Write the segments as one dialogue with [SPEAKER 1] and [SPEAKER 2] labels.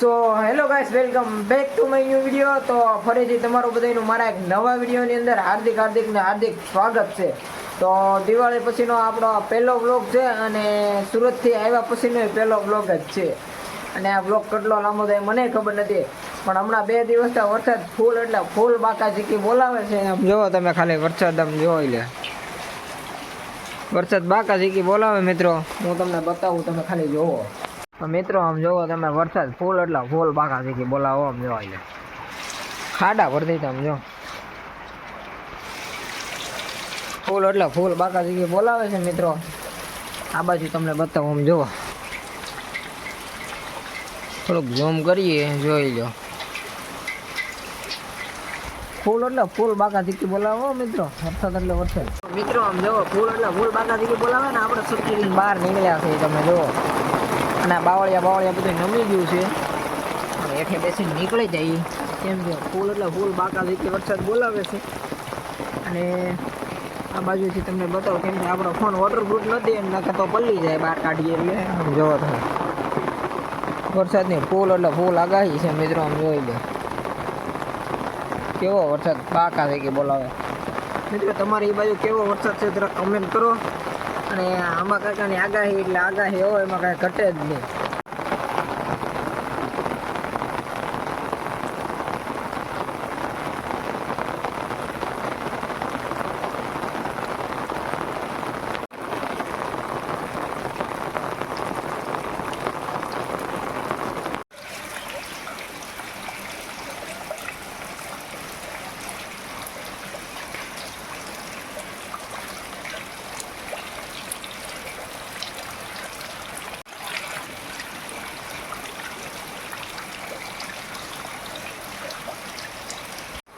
[SPEAKER 1] So hello guys welcome back to my new video તો ફરીથી તમારું બધાનું મારા એક નવા વિડીયોની અંદર હાર્દિક હાર્દિક ને હાર્દિક સ્વાગત છે. તો દિવાળી પછીનો આપણો પહેલો બ્લોગ છે અને સુરતથી આવ્યા પછીનો પહેલો બ્લોગ જ છે. અને આ બ્લોગ કેટલો લાંબો થાય મને ખબર નથી. પણ હમણાં બે દિવસથી વરસાદ ફૂલ એટલે ફૂલ બાકા ચીકી બોલાવે છે. આમ જોવો તમે ખાલી વરસાદ આમ જોઈ લે વરસાદ બાકા ચીકી બોલાવે મિત્રો. હું તમને બતાવું, તમે ખાલી જોવો. મિત્રો, આમ જોવો તમે, વરસાદ ફૂલ એટલે ફૂલ બાકા ચીકી બોલાવો, આમ જોવા એટલે ખાડા ભરતી આમ જો. ફૂલ એટલે ફૂલ બાકા ચીકી બોલાવે છે મિત્રો. આ બાજુ તમને બતાવું, આમ જોવો. થોડુંક ઝૂમ કરીએ, જોઈ લો. ફૂલ એટલે ફૂલ બાકા થી બોલાવો મિત્રો. વરસાદ એટલે વરસાદ. મિત્રો, આમ જોવો ફૂલ એટલે ફૂલ બાકા થી બોલાવે ને, આપણે સુખી બહાર નીકળ્યા છે તમે, જોવો. અને આ બાવળિયા બાવળિયા બધું નમી ગયું છે. અને હેઠે બેસીને નીકળી જાય કેમ કે ફૂલ એટલે ફૂલ બાકા ચીકી વરસાદ બોલાવે છે. અને આ બાજુથી તમને બતાવો કેમ કે આપણો ફોન વોટરપ્રૂફ નથી એમ નાખે તો પલ્લી જાય બહાર કાઢીએ એટલે. જોવો તમે. વરસાદની ફૂલ એટલે ફૂલ આગાહી છે મિત્રો આમ જોઈ લે. કેવો વરસાદ પાકા થઈ કે બોલાવે. મિત્રો તમારી એ બાજુ કેવો વરસાદ છે જરા કમેન્ટ કરો. અને આમાં કાકાની આગાહી એટલે આગાહી હોય એમાં કાંઈ ઘટે જ નહીં.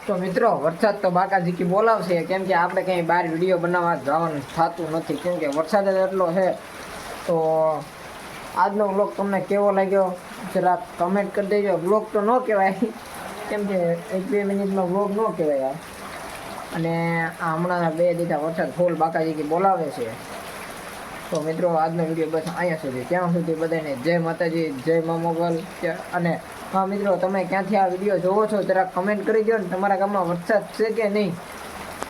[SPEAKER 1] તો મિત્રો, વરસાદ તો બાકાજીકી બોલાવશે. કેમ કે આપણે કંઈ બહાર વીડિયો બનાવવા જવાનું થતું નથી. કેમ કે વરસાદ જ એટલો છે. તો આજનો વ્લોગ તમને કેવો લાગ્યો? જરા કમેન્ટ કરી દેજો. વ્લોગ તો ન કહેવાય. કેમ કે એક બે મિનિટનો વ્લોગ ન કહેવાય. અને હમણાં બે દીધા વરસાદ. ફૂલ બાકાજીકી બોલાવે છે. તો મિત્રો, આજનો વીડિયો બસ અહીંયા સુધી. ત્યાં સુધી બધાને જય માતાજી, જય મા મોગલ. અને હા મિત્રો, તમે ક્યાંથી આ વીડિયો જોવો છો, જરા કમેન્ટ કરી દો ને. તમારા ગામમાં વરસાદ છે કે નહીં?